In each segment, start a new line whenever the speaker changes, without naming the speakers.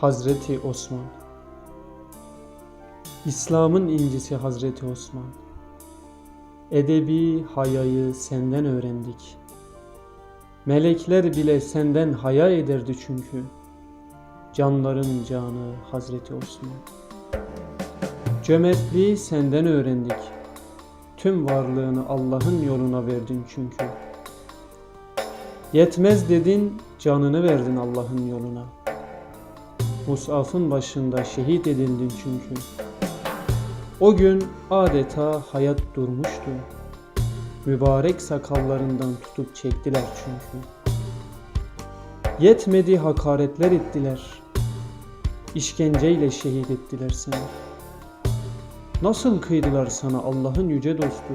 Hazreti Osman İslam'ın incisi Hazreti Osman Edebi hayayı senden öğrendik. Melekler bile senden haya ederdi çünkü. Canların canı Hazreti Osman. Cömertliği senden öğrendik. Tüm varlığını Allah'ın yoluna verdin çünkü. Yetmez dedin, canını verdin Allah'ın yoluna. Musaf'ın başında şehit edildin çünkü. O gün adeta hayat durmuştu. Mübarek sakallarından tutup çektiler çünkü. Yetmedi hakaretler ettiler. İşkenceyle şehit ettiler seni. Nasıl kıydılar sana Allah'ın yüce dostu?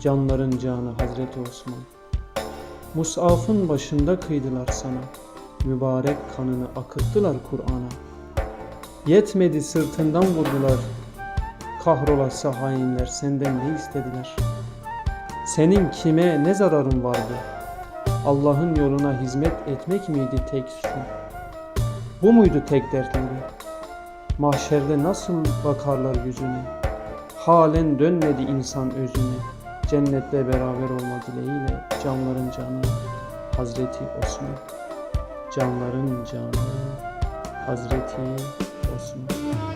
Canların canı Hazreti Osman. Musaf'ın başında kıydılar sana. Mübarek kanını akıttılar Kur'an'a. Yetmedi sırtından vurdular. Kahrolası hainler senden ne istediler? Senin kime ne zararın vardı? Allah'ın yoluna hizmet etmek miydi tek suçun? Bu muydu tek dertleri? Mahşerde nasıl bakarlar yüzüne? Halen dönmedi insan özüne. Cennette beraber olma dileğiyle canların canı Hazreti Osman. Canların canı Hazreti Osman.